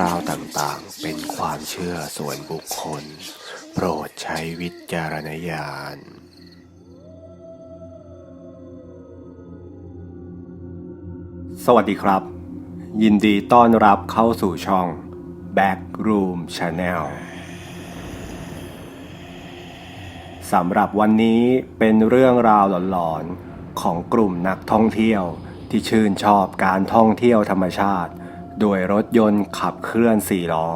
ราวต่างๆ เป็นความเชื่อส่วนบุคคล โปรดใช้วิจารณญาณสวัสดีครับ ยินดีต้อนรับเข้าสู่ช่อง Backroom Channel สำหรับวันนี้เป็นเรื่องราวหลอนๆ ของกลุ่มนักท่องเที่ยวที่ชื่นชอบการท่องเที่ยวธรรมชาติ โดยรถยนต์ขับเคลื่อนสี่ล้อ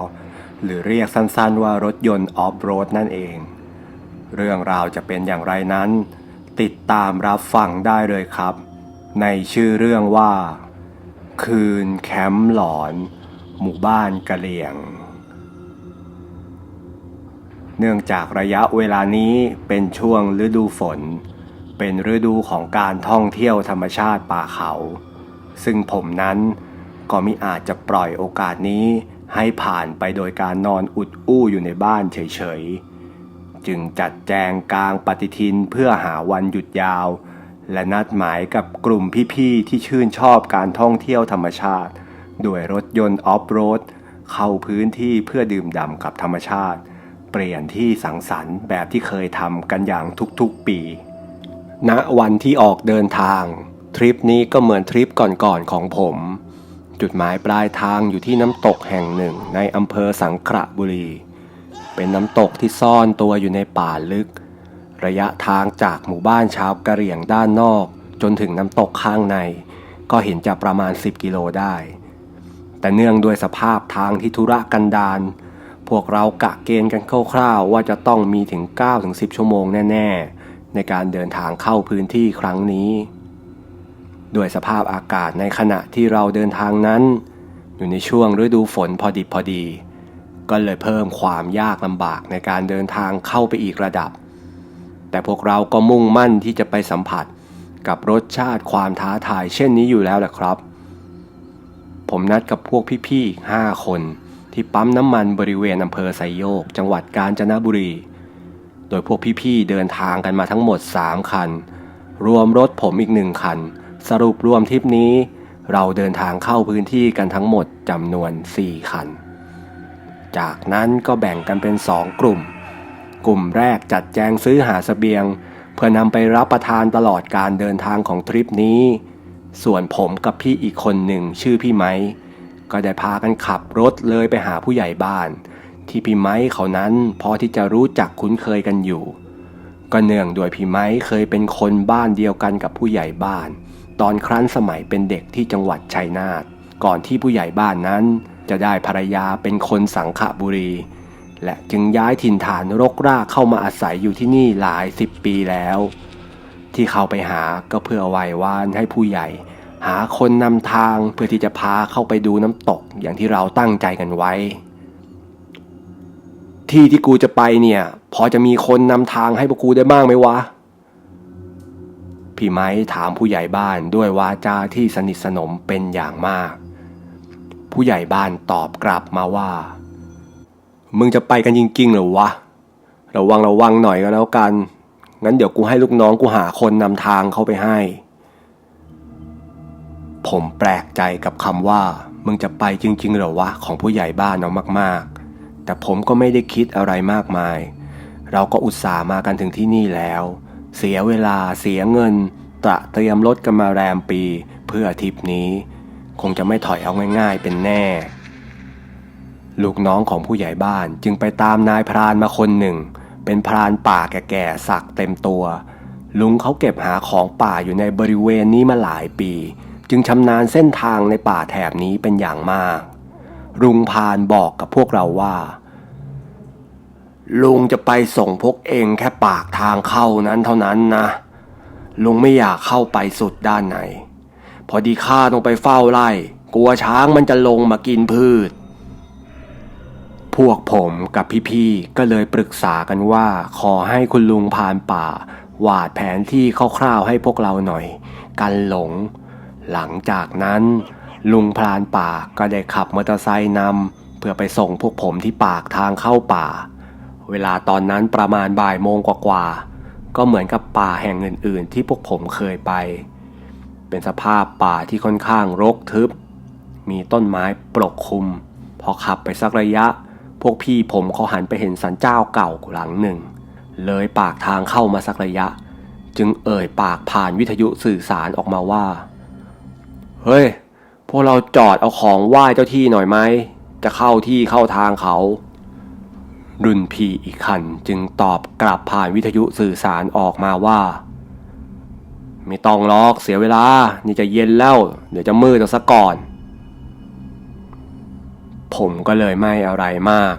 หรือเรียกสั้นๆว่ารถยนต์ออฟโรดนั่นเอง เรื่องราวจะเป็นอย่างไรนั้น ติดตามรับฟังได้เลยครับ ในชื่อเรื่องว่า คืนแคมป์หลอน หมู่บ้านกะเหลี่ยง เนื่องจากระยะเวลานี้เป็นช่วงฤดูฝน เป็นฤดูของการท่องเที่ยวธรรมชาติป่าเขา ซึ่งผมนั้น ก็มิอาจจะปล่อยโอกาสนี้ให้ผ่านไปโดยการนอนอุดอู้อยู่ในบ้านเฉยๆ จึงจัดแจงกลางปฏิทินเพื่อหาวันหยุดยาว และนัดหมายกับกลุ่มพี่ๆ ที่ชื่นชอบการท่องเที่ยวธรรมชาติ ด้วยรถยนต์ออฟโรด เข้าพื้นที่เพื่อดื่มด่ำกับธรรมชาติ เปลี่ยนที่สังสรรค์แบบที่เคยทำกันอย่างทุกๆปี ณวันที่ออกเดินทาง ทริปนี้ก็เหมือนทริปก่อนๆของผม จุดหมายปลายทางอยู่ที่น้ำตกแห่งหนึ่งในอำเภอสังขละบุรี เป็นน้ำตกที่ซ่อนตัวอยู่ในป่าลึก ระยะทางจากหมู่บ้านชาวกะเหรี่ยงด้านนอก จนถึงน้ำตกข้างใน ก็เห็นจะประมาณ 10 กิโลได้ แต่เนื่องด้วยสภาพทางที่ธุระกันดารพวกเรากะเกณฑ์กันคร่าวๆว่าจะต้องมีถึง9-10 ชั่วโมงแน่ ๆ ในการเดินทางเข้าพื้นที่ครั้งนี้ ด้วยสภาพอากาศในขณะที่เราเดินทางนั้น อยู่ในช่วงฤดูฝนพอดิบพอดี ก็เลยเพิ่มความยากลำบากในการเดินทางเข้าไปอีกระดับ แต่พวกเราก็มุ่งมั่นที่จะไปสัมผัสกับรสชาติความท้าทายเช่นนี้อยู่แล้วแหละครับ ผมนัดกับพวกพี่ๆห้าคนที่ปั๊มน้ำมันบริเวณอำเภอไซโยก จังหวัดกาญจนบุรี โดยพวกพี่ๆเดินทางกันมาทั้งหมด 3 คัน รวมรถผมอีกหนึ่งคัน สรุปรวมทริปนี้ เราเดินทางเข้าพื้นที่กันทั้งหมดจำนวน 4 คัน จากนั้นก็แบ่งกันเป็น 2 กลุ่ม กลุ่มแรกจัดแจงซื้อหาสเสบียง เพื่อนำไปรับประทานตลอดการเดินทางของทริปนี้ ส่วนผมกับพี่อีกคนหนึ่งชื่อพี่ไม้ก็ได้พากันขับรถเลยไปหาผู้ใหญ่บ้าน ที่พี่ไม้เขานั้นพอที่จะรู้จักคุ้นเคยกันอยู่ ก็เนื่องด้วยพี่ไม้เคยเป็นคนบ้านเดียวกันกับผู้ใหญ่บ้าน ตอนครั้นสมัยเป็นเด็กที่จังหวัดชัยนาทก่อนที่ผู้ใหญ่บ้านนั้น จะได้ภรรยาเป็นคนสังขบุรี และจึงย้ายถิ่นฐานรกรากเข้ามาอาศัยอยู่ที่นี่หลายสิบปีแล้ว ที่เขาไปหาก็เพื่อไหว้วานให้ผู้ใหญ่ หาคนนำทางเพื่อที่จะพาเข้าไปดูน้ำตกอย่างที่เราตั้งใจกันไว้ ที่ที่กูจะไปเนี่ย พอจะมีคนนำทางให้พวกกูได้บ้างไหมวะ พี่ไม้ถามผู้ใหญ่บ้านด้วยวาจาที่สนิทสนมเป็นอย่างมาก ผู้ใหญ่บ้านตอบกลับมาว่า มึงจะไปกันจริงๆหรือวะ ระวังระวังหน่อยก็แล้วกัน งั้นเดี๋ยวกูให้ลูกน้องกูหาคนนำทางเข้าไปให้ ผมแปลกใจกับคำว่า มึงจะไปจริงๆเหรอวะของผู้ใหญ่บ้านเอามาก ๆ แต่ผมก็ไม่ได้คิดอะไรมากมาย เราก็อุตส่าห์มากันถึงที่นี่แล้ว เสียเวลาเสียเงิน ตระเตรียมรถกันมาแรมปี เพื่อทริปนี้ คงจะไม่ถอยเอาง่าย ๆ เป็นแน่ ลูกน้องของผู้ใหญ่บ้านจึงไปตามนายพรานมาคนหนึ่ง เป็นพรานป่าแก่ๆสักเต็มตัว ลุงเขาเก็บหาของป่าอยู่ในบริเวณนี้มาหลายปี จึงชำนาญเส้นทางในป่าแถบนี้เป็นอย่างมากลุงพานบอกกับพวกเราว่า ลุงจะไปส่งพวกเองแค่ปากทางเข้านั้นเท่านั้นนะ ลุงไม่อยากเข้าไปสุดด้านในพอดีข้าต้องไปเฝ้าไล่กลัวช้างมันจะลงมากินพืช พวกผมกับพี่ๆก็เลยปรึกษากันว่า ขอให้คุณลุงพานป่า วาดแผนที่คร่าวๆให้พวกเราหน่อย กันหลง หลังจากนั้น ลุงพรานป่าก็ได้ขับมอเตอร์ไซค์นำเพื่อไปส่งพวกผมที่ปากทางเข้าป่า เวลาตอนนั้นประมาณบ่ายโมงกว่าๆ ก็เหมือนกับป่าแห่งอื่นๆ ที่พวกผมเคยไป เป็นสภาพป่าที่ค่อนข้างรกทึบ มีต้นไม้ปกคลุมพพอขับไปสักระยะ พวกพี่ผมเขาหันไปเห็นสันเจ้าเก่าหลังหนึ่ง เลยปากทางเข้ามาสักระยะ จึงเอ่ยปากผ่านวิทยุสื่อสารออกมาว่า เฮ้ย พวกเราจอดเอาของไหว้เจ้าที่หน่อยไหม จะเข้าที่เข้าทางเขา รุ่นพี่อีกคันจึงตอบกลับผ่านวิทยุสื่อสารออกมาว่า ไม่ต้องหรอกเสียเวลา นี่จะเย็นแล้ว เดี๋ยวจะมืดซะก่อน ผมก็เลยไม่อะไรมาก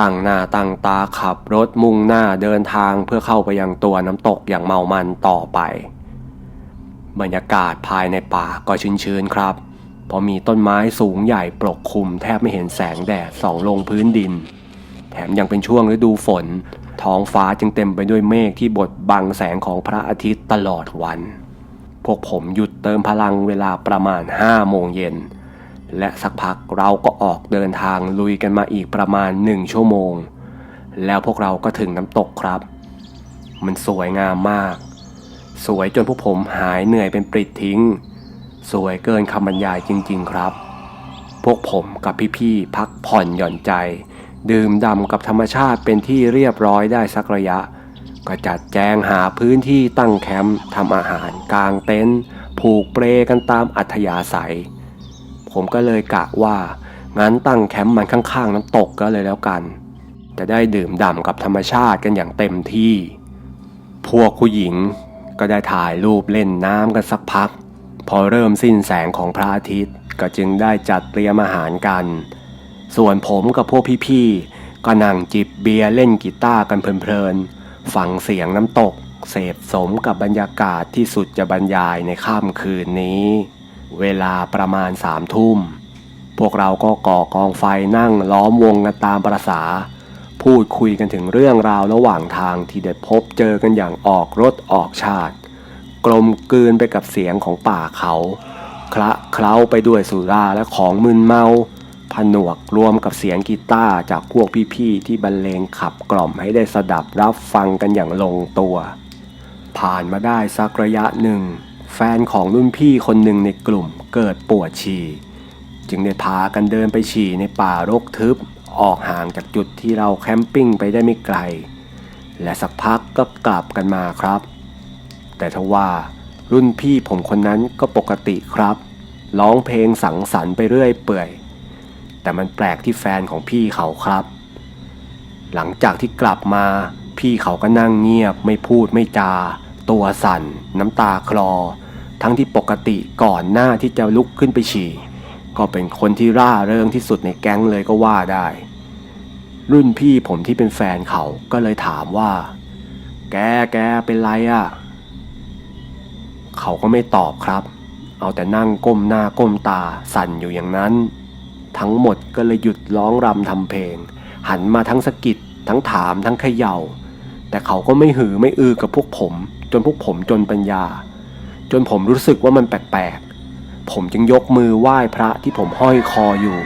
ตั้งหน้าตั้งตาขับรถมุ่งหน้าเดินทางเพื่อเข้าไปยังตัวน้ำตกอย่างเมามันต่อไป บรรยากาศภายในป่าก็ชื้นๆครับ เพราะมีต้นไม้สูงใหญ่ปกคลุมแทบไม่เห็นแสงแดดส่องลงพื้นดิน ถมยังเป็นช่วงฤดูฝน ท้องฟ้าจึงเต็มไปด้วยเมฆที่บดบังแสงของพระอาทิตย์ตลอดวัน พวกผมหยุดเติมพลังเวลาประมาณ5โมงเย็น และสักพักเราก็ออกเดินทางลุยกันมาอีกประมาณหนึ่งชั่วโมง แล้วพวกเราก็ถึงน้ำตกครับ มันสวยงามมาก สวยจนพวกผมหายเหนื่อยเป็นปริดทิ้ง สวยเกินคำบรรยายจริง ๆ ครับ พวกผมกับพี่ๆพักผ่อนหย่อนใจ ดื่มด่ำกับธรรมชาติเป็นที่เรียบร้อยได้สักระยะ ก็จัดแจงหาพื้นที่ตั้งแคมป์ทำอาหารกางเต็นท์ผูกเปลกันตามอัธยาศัย ผมก็เลยกะว่างั้นตั้งแคมป์มันข้างๆน้ำตกก็เลยแล้วกัน จะได้ดื่มด่ำกับธรรมชาติกันอย่างเต็มที่ พวกผู้หญิงก็ได้ถ่ายรูปเล่นน้ำกันสักพัก พอเริ่มสิ้นแสงของพระอาทิตย์ก็จึงได้จัดเตรียมอาหารกัน ส่วนผมกับพวกพี่ๆก็นั่งจิบเบียร์เล่นกีตาร์กันเพลินๆ ฟังเสียงน้ำตก เสพสมกับบรรยากาศที่สุดจะบรรยายในค่ำคืนนี้ เวลาประมาณสามทุ่ม พวกเราก็ก่อกองไฟนั่งล้อมวงกันตามประษา พูดคุยกันถึงเรื่องราวระหว่างทางที่ได้พบเจอกันอย่างออกรถออกชาติ กลมกลืนไปกับเสียงของป่าเขา คละเคล้าไปด้วยสุราและของมึนเมา ผนวกรวมกับเสียงกีตาร์จากพวกพี่ๆที่บรรเลงขับกล่อมให้ได้สดับรับฟังกันอย่างลงตัว ผ่านมาได้สักระยะหนึ่ง แฟนของรุ่นพี่คนหนึ่งในกลุ่มเกิดปวดฉี่จึงได้พากันเดินไปฉี่ในป่ารกทึบ ออกห่างจากจุดที่เราแคมปิ้งไปได้ไม่ไกล และสักพักก็กลับกันมาครับ แต่ทว่ารุ่นพี่ผมคนนั้นก็ปกติครับ ร้องเพลงสังสรรค์ไปเรื่อยเปื่อย แต่มันแปลกที่แฟนของพี่เขาครับ หลังจากที่กลับมา พี่เขาก็นั่งเงียบ ไม่พูดไม่จา ตัวสั่น น้ำตาคลอ ทั้งที่ปกติก่อนหน้าที่จะลุกขึ้นไปฉี่ ก็เป็นคนที่ร่าเริงที่สุดในแก๊งเลยก็ว่าได้ รุ่นพี่ผมที่เป็นแฟนเขาก็เลยถามว่า แกแกเป็นไรอะ่ะ เขาก็ไม่ตอบครับ เอาแต่นั่งก้มหน้าก้มตาสั่นอยู่อย่างนั้น ทั้งหมดก็เลยหยุดร้องรำทำเพลง หันมาทั้งสะกิดทั้งถามทั้งเขยา่า แต่เขาก็ไม่หือไม่อือกับพวกผม จนพวกผมจนปัญญา จนผมรู้สึกว่ามันแปลกๆ ผมจึงยกมือไหว้พระที่ผมห้อยคออยู่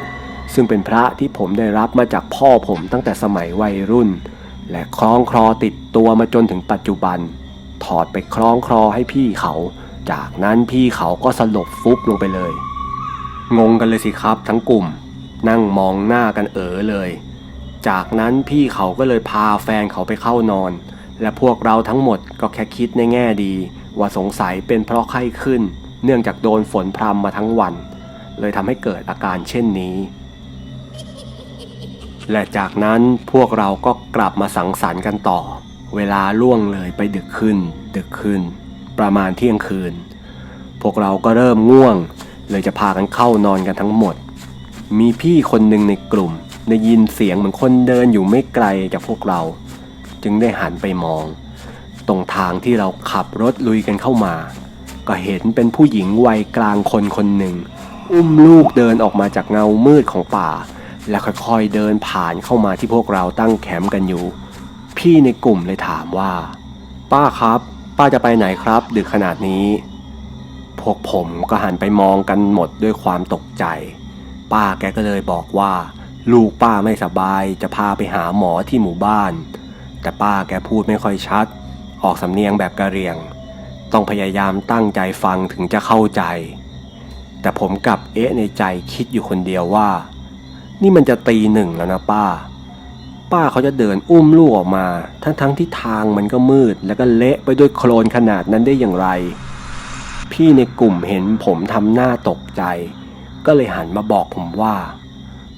ซึ่งเป็นพระที่ผมได้รับมาจากพ่อผมตั้งแต่สมัยวัยรุ่น และคล้องคลอติดตัวมาจนถึงปัจจุบัน ถอดไปคล้องคลอให้พี่เขา จากนั้นพี่เขาก็สลบฟุบลงไปเลย งงกันเลยสิครับ ทั้งกลุ่ม นั่งมองหน้ากันเอ๋อเลย จากนั้นพี่เขาก็เลยพาแฟนเขาไปเข้านอน และพวกเราทั้งหมดก็แค่คิดในแง่ดี ว่าสงสัยเป็นเพราะไข้ขึ้น เนื่องจากโดนฝนพรำมาทั้งวัน เลยทำให้เกิดอาการเช่นนี้ และจากนั้นพวกเราก็กลับมาสังสรรค์กันต่อ เวลาล่วงเลยไปดึกขึ้น ดึกขึ้น ประมาณเที่ยงคืน พวกเราก็เริ่มง่วง เลยจะพากันเข้านอนกันทั้งหมด มีพี่คนหนึ่งในกลุ่ม ได้ยินเสียงเหมือนคนเดินอยู่ไม่ไกลจากพวกเรา จึงได้หันไปมอง ตรงทางที่เราขับรถลุยกันเข้ามา ก็เห็นเป็นผู้หญิงวัยกลางคนคนหนึ่ง อุ้มลูกเดินออกมาจากเงามืดของป่า และค่อยๆเดินผ่านเข้ามาที่พวกเราตั้งแคมป์กันอยู่ พี่ในกลุ่มเลยถามว่า ป้าครับ ป้าจะไปไหนครับ ดึกขนาดนี้ พวกผมก็หันไปมองกันหมดด้วยความตกใจ ป้าแกก็เลยบอกว่า ลูกป้าไม่สบายจะพาไปหาหมอที่หมู่บ้าน แต่ป้าแกพูดไม่ค่อยชัด ออกสำเนียงแบบกะเหรี่ยง ต้องพยายามตั้งใจฟังถึงจะเข้าใจ แต่ผมกลับเอ๊ะในใจคิดอยู่คนเดียวว่า นี่มันจะตีหนึ่งแล้วนะป้า ป้าเขาจะเดินอุ้มลูกออกมา ทั้งๆทที่ทางมันก็มืด แล้วก็เละไปด้วยโคลนขนาดนั้นได้อย่างไร พี่ในกลุ่มเห็นผมทำหน้าตกใจ ก็เลยหันมาบอกผมว่า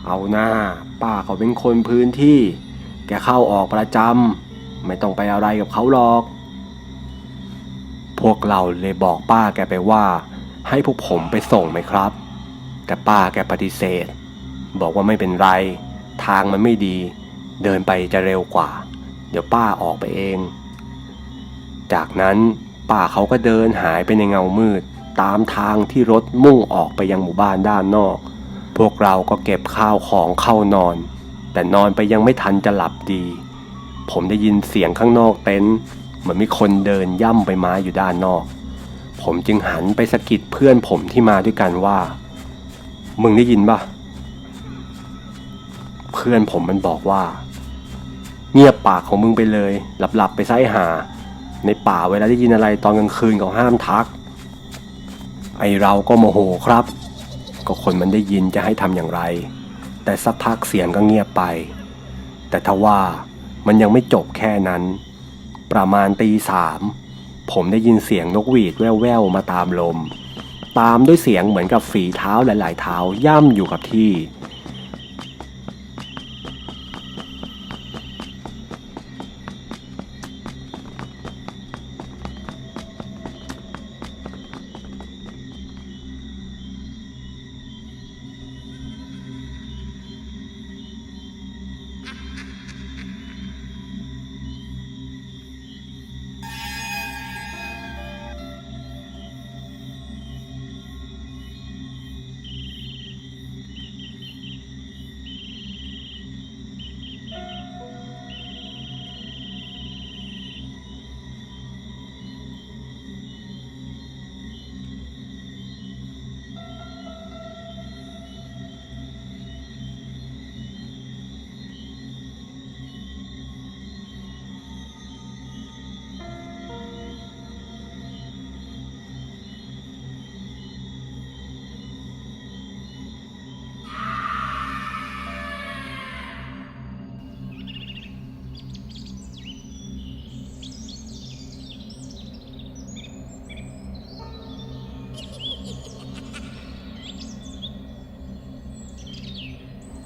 เอาหน้า ป้าเขาเป็นคนพื้นที่ แกเข้าออกประจำไม่ต้องไปอะไรกับเขาหรอก พวกเราเลยบอกป้าแกไปว่า ให้พวกผมไปส่งไหมครับ แต่ป้าแกปฏิเสธ บอกว่าไม่เป็นไร ทางมันไม่ดี เดินไปจะเร็วกว่า เดี๋ยวป้าออกไปเอง จากนั้น ป้าเขาก็เดินหายไปในเงามืด ตามทางที่รถมุ่งออกไปยังหมู่บ้านด้านนอก พวกเราก็เก็บข้าวของเข้านอน แต่นอนไปยังไม่ทันจะหลับดี ผมได้ยินเสียงข้างนอกเต็นท์เหมือนมีคนเดินย่ำไปมาอยู่ด้านนอก ผมจึงหันไปสะกิดเพื่อนผมที่มาด้วยกันว่า มึงได้ยินปะเพื่อนผมมันบอกว่า เงียบปากของมึงไปเลย หลับๆไปไส้หา ในป่าเวลาได้ยินอะไรตอนกลางคืนก็ห้ามทัก ไอเราก็โมโหครับ ก็คนมันได้ยินจะให้ทำอย่างไร แต่สักพักเสียงก็เงียบไป แต่ทว่ามันยังไม่จบแค่นั้น ประมาณตีสามผมได้ยินเสียงนกหวีดแว่วๆมาตามลม ตามด้วยเสียงเหมือนกับฝีเท้าหลาย ๆ เท้าย่ำอยู่กับที่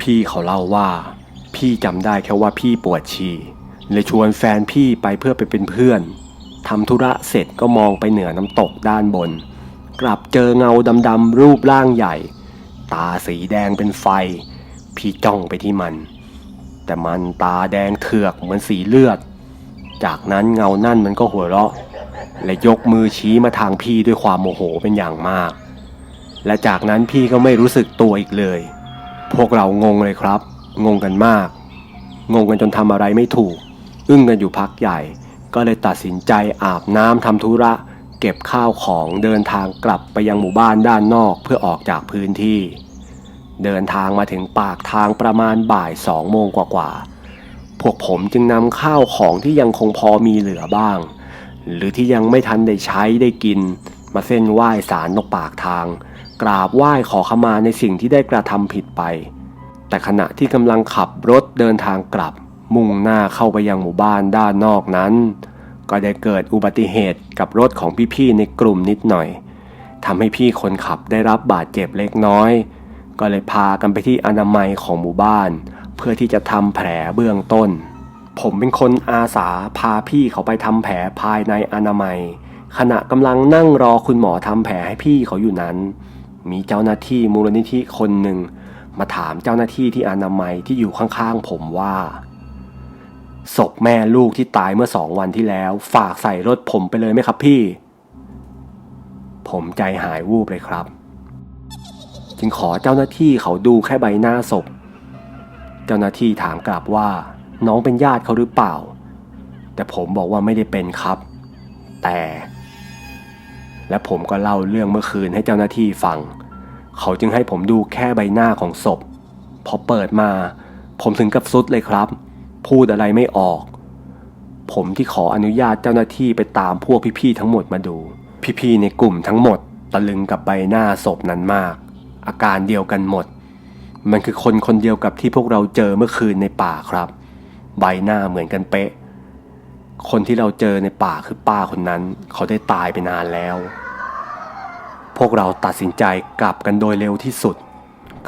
พี่เขาเล่าว่า พี่จำได้แค่ว่าพี่ปวดฉี่เลยชวนแฟนพี่ไปเพื่อไปเป็นเพื่อนทำธุระเสร็จก็มองไปเหนือน้ำตกด้านบน กลับเจอเงาดำๆรูปร่างใหญ่ ตาสีแดงเป็นไฟ พี่จ้องไปที่มัน แต่มันตาแดงเถือกเหมือนสีเลือด จากนั้นเงานั่นมันก็หัวเราะ และยกมือชี้มาทางพี่ด้วยความโมโหเป็นอย่างมาก และจากนั้นพี่ก็ไม่รู้สึกตัวอีกเลย พวกเรางงเลยครับ งงกันมาก งงกันจนทำอะไรไม่ถูก อึ้งกันอยู่พักใหญ่ ก็เลยตัดสินใจอาบน้ำทำธุระ เก็บข้าวของเดินทางกลับไปยังหมู่บ้านด้านนอกเพื่อออกจากพื้นที่ เดินทางมาถึงปากทางประมาณบ่ายสองโมงกว่าๆพวกผมจึงนำข้าวของที่ยังคงพอมีเหลือบ้าง หรือที่ยังไม่ทันได้ใช้ได้กิน มาเส้นไหว้สารนกปากทาง กราบไหว้ขอขมาในสิ่งที่ได้กระทำผิดไป แต่ขณะที่กำลังขับรถเดินทางกลับ มุ่งหน้าเข้าไปยังหมู่บ้านด้านนอกนั้น ก็ได้เกิดอุบัติเหตุกับรถของพี่ๆในกลุ่มนิดหน่อยทำให้พี่คนขับได้รับบาดเจ็บเล็กน้อย ก็เลยพากันไปที่อนามัยของหมู่บ้าน เพื่อที่จะทำแผลเบื้องต้น ผมเป็นคนอาสาพาพี่เขาไปทำแผลภายในอนามัย ขณะกำลังนั่งรอคุณหมอทำแผลให้พี่เขาอยู่นั้น มีเจ้าหน้าที่มูลนิธิคนหนึ่ง มาถามเจ้าหน้าที่ที่อนามัยที่อยู่ข้างๆผมว่า ศพแม่ลูกที่ตายเมื่อสองวันที่แล้ว ฝากใส่รถผมไปเลยไหมครับพี่ ผมใจหายวูบเลยครับ จึงขอเจ้าหน้าที่เขาดูแค่ใบหน้าศพ เจ้าหน้าที่ถามกลับว่า น้องเป็นญาติเขาหรือเปล่า แต่ผมบอกว่าไม่ได้เป็นครับ แต่ และผมก็เล่าเรื่องเมื่อคืนให้เจ้าหน้าที่ฟัง เขาจึงให้ผมดูแค่ใบหน้าของศพ พอเปิดมา ผมถึงกับสุดเลยครับ พูดอะไรไม่ออก ผมที่ขออนุญาตเจ้าหน้าที่ไปตามพวกพี่ๆทั้งหมดมาดู พี่ๆในกลุ่มทั้งหมด ตะลึงกับใบหน้าศพนั้นมาก อาการเดียวกันหมด มันคือคนคนเดียวกับที่พวกเราเจอเมื่อคืนในป่าครับ ใบหน้าเหมือนกันเป๊ะ คนที่เราเจอในป่าคือป้าคนนั้น เขาได้ตายไปนานแล้ว พวกเราตัดสินใจกลับกันโดยเร็วที่สุด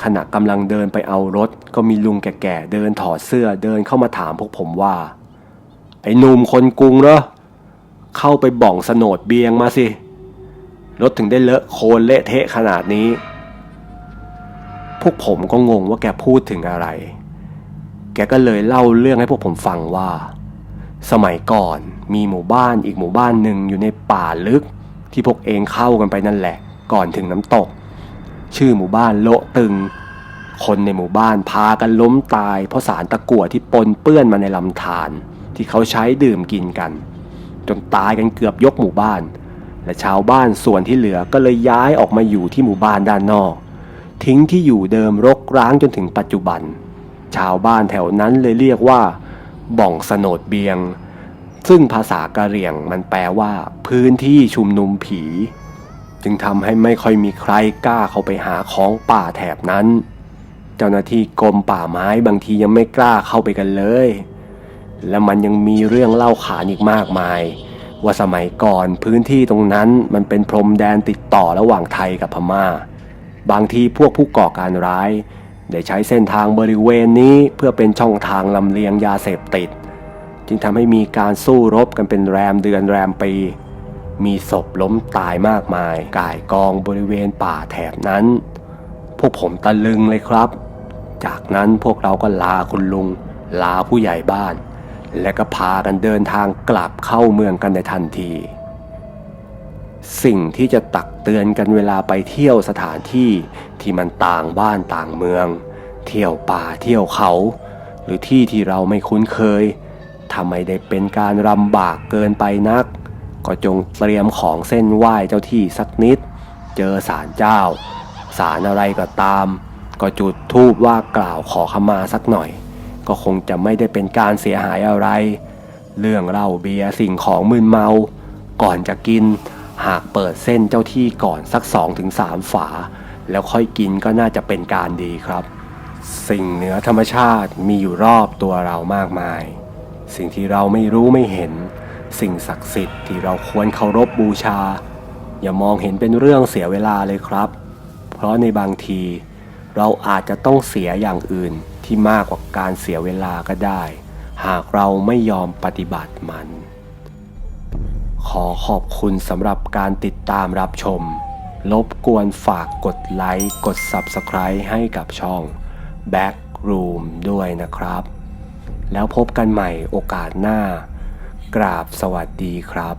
ขณะกำลังเดินไปเอารถ ก็มีลุงแก่ๆเดินถอดเสื้อเดินเข้ามาถามพวกผมว่า ไอ้หนุ่มคนกรุงเหรอเข้าไปบ่องสนดเบียงมาสิ รถถึงได้เลอะโคลนเละเทะขนาดนี้ พวกผมก็งงว่าแกพูดถึงอะไร แกก็เลยเล่าเรื่องให้พวกผมฟังว่า สมัยก่อนมีหมู่บ้านอีกหมู่บ้านหนึ่งอยู่ในป่าลึก ที่พวกเองเข้ากันไปนั่นแหละ ก่อนถึงน้ำตก ชื่อหมู่บ้านโละตึง คนในหมู่บ้านพากันล้มตาย เพราะสารตะกั่วที่ปนเปื้อนมาในลำธารที่เขาใช้ดื่มกินกัน จนตายกันเกือบยกหมู่บ้าน และชาวบ้านส่วนที่เหลือก็เลยย้ายออกมาอยู่ที่หมู่บ้านด้านนอก ทิ้งที่อยู่เดิมรกร้างจนถึงปัจจุบัน ชาวบ้านแถวนั้นเลยเรียกว่า บ่องสนดเบียง ซึ่งภาษากะเหรี่ยงมันแปลว่า พื้นที่ชุมนุมผี จึงทำให้ไม่ค่อยมีใครกล้าเข้าไปหาของป่าแถบนั้น เจ้าหน้าที่กรมป่าไม้บางทียังไม่กล้าเข้าไปกันเลย และมันยังมีเรื่องเล่าขานอีกมากมาย ว่าสมัยก่อนพื้นที่ตรงนั้นมันเป็นพรมแดนติดต่อระหว่างไทยกับพม่า บางทีพวกผู้ก่อการร้าย ได้ใช้เส้นทางบริเวณนี้เพื่อเป็นช่องทางลำเลียงยาเสพติด จึงทำให้มีการสู้รบกันเป็นแรมเดือนแรมปี มีศพล้มตายมากมายก่ายกองบริเวณป่าแถบนั้น พวกผมตะลึงเลยครับ จากนั้นพวกเราก็ลาคุณลุง ลาผู้ใหญ่บ้าน และก็พากันเดินทางกลับเข้าเมืองกันในทันที สิ่งที่จะตักเตือนกันเวลาไปเที่ยวสถานที่ที่มันต่างบ้านต่างเมือง เที่ยวป่าเที่ยวเขา หรือที่ที่เราไม่คุ้นเคยถ้าไม่ได้เป็นการรำบากเกินไปนัก ก็จงเตรียมของเส้นไหว้เจ้าที่สักนิด เจอศาลเจ้าศาลอะไรก็ตาม ก็จุดธูปว่ากล่าวขอขมาสักหน่อย ก็คงจะไม่ได้เป็นการเสียหายอะไร เรื่องเหล้าเบียร์สิ่งของมึนเมา ก่อนจะกิน หากเปิดเส้นเจ้าที่ก่อนสัก 2-3ถึงฝา แล้วค่อยกินก็น่าจะเป็นการดีครับ สิ่งเหนือธรรมชาติมีอยู่รอบตัวเรามากมาย สิ่งที่เราไม่รู้ไม่เห็น สิ่งศักดิ์สิทธิ์ที่เราควรเคารพบบูชา อย่ามองเห็นเป็นเรื่องเสียเวลาเลยครับ เพราะในบางที เราอาจจะต้องเสียอย่างอื่นที่มากกว่าการเสียเวลาก็ได้ หากเราไม่ยอมปฏิบัติมัน ขอขอบคุณสำหรับการติดตามรับชมรบกวนฝากกดไลค์ กด Subscribe ให้กับช่อง Backroom ด้วยนะครับ แล้วพบกันใหม่โอกาสหน้า กราบสวัสดีครับ